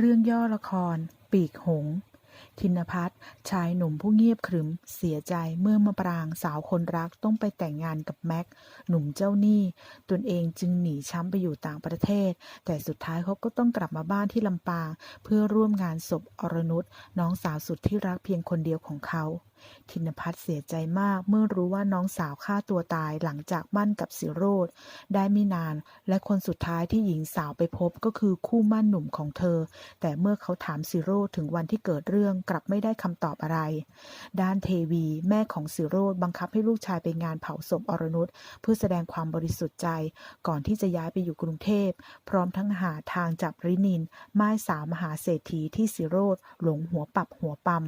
เรื่องย่อละคร ปีกหงส์ธินพัฒน์ชายหนุ่มผู้เงียบขรึม เสียใจเมื่อมะปรางสาวคนรักต้องไปแต่งงานกับแม็ก หนุ่มเจ้าหนี้ ตนเองจึงหนีช้ำไปอยู่ต่างประเทศ แต่สุดท้ายเขาก็ต้องกลับมาบ้านที่ลำปาง เพื่อร่วมงานศพอรนุชน้องสาวสุดที่รักเพียงคนเดียวของเขา ธินพัฒน์เสียใจมากเมื่อรู้ว่าน้องสาวฆ่าตัวตายหลังจากมั่นกับสิโรธได้ไม่นาน และคนสุดท้ายที่หญิงสาวไปพบก็คือคู่มั่นหนุ่มของเธอ แต่เมื่อเขาถามสิโรธถึงวันที่เกิดเรื่องกลับไม่ได้คำตอบอะไร ด้านเทวีแม่ของสิโรธบังคับให้ลูกชายไปงานเผาศพอรนุชเพื่อแสดงความบริสุทธิ์ใจ ก่อนที่จะย้ายไปอยู่กรุงเทพ พร้อมทั้งหาทางจับรินินม่ายสาวมหาเศรษฐีที่สิโรธหลงหัวปับหัวปั๊ม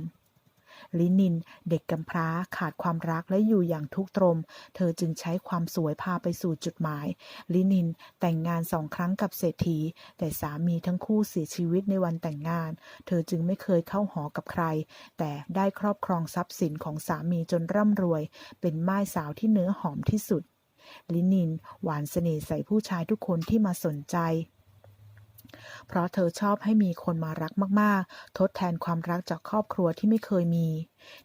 ลินิน เด็กกำพร้าขาดความรักและอยู่อย่างทุกข์ตรม เธอจึงใช้ความสวยพาไปสู่จุดหมาย ลินินแต่งงานสองครั้งกับเศรษฐี แต่สามีทั้งคู่เสียชีวิตในวันแต่งงาน เธอจึงไม่เคยเข้าหอกับใคร แต่ได้ครอบครองทรัพย์สินของสามีจนร่ำรวย เป็นม่ายสาวที่เนื้อหอมที่สุด ลินิน หวานเสน่ห์ใส่ผู้ชายทุกคนที่มาสนใจ เพราะเธอชอบให้มีคนมารักมาก ๆ ทดแทนความรักจากครอบครัวที่ไม่เคยมี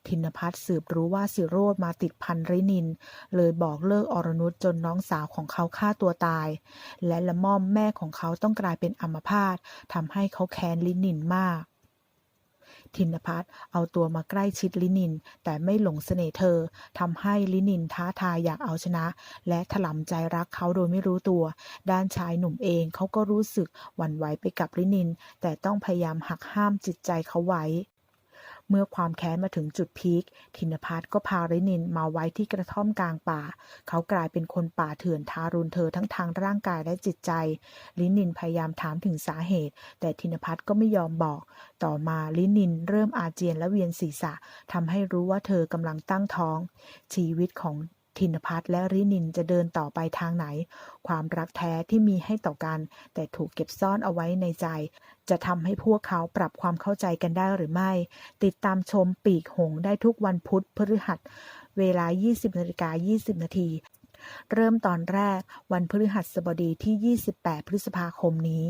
ธินพัฒสืบรู้ว่าสิโรธมาติดพันรินิน เลยบอกเลิกอรนุชจนน้องสาวของเขาฆ่าตัวตาย และละม่อมแม่ของเขาต้องกลายเป็นอัมพาตทำให้เขาแค้นลินินมาก ธินพัฒน์เอาตัวมาใกล้ชิดลินิน แต่ไม่หลงเสน่ห์เธอทำให้ลินินท้าทายอยากเอาชนะ และถลำใจรักเขาโดยไม่รู้ตัว ด้านชายหนุ่มเองเขาก็รู้สึกหวั่นไหวไปกับลินิน แต่ต้องพยายามหักห้ามจิตใจเขาไว้ เมื่อความแค้นมาถึงจุดพีคธินพัทก็พารินินมาไว้ที่กระท่อมกลางป่า เขากลายเป็นคนป่าเถื่อนทารุณเธอทั้งทางร่างกายและจิตใจ ลินินพยายามถามถึงสาเหตุ แต่ธินพัทก็ไม่ยอมบอก ต่อมาลินินเริ่มอาเจียนและเวียนศีรษะทำให้รู้ว่าเธอกำลังตั้งท้อง ชีวิตของ ธินพัฒน์และรินินจะเดินต่อไปทางไหน ความรักแท้ที่มีให้ต่อกัน แต่ถูกเก็บซ่อนเอาไว้ในใจ จะทำให้พวกเขาปรับความเข้าใจกันได้หรือไม่ ติดตามชมปีกหงได้ทุกวันพุธพฤหัส เวลา 20นาฬิกา20 นาทีเริ่มตอนแรกวันพฤหัสบดีที่ 28 พฤษภาคมนี้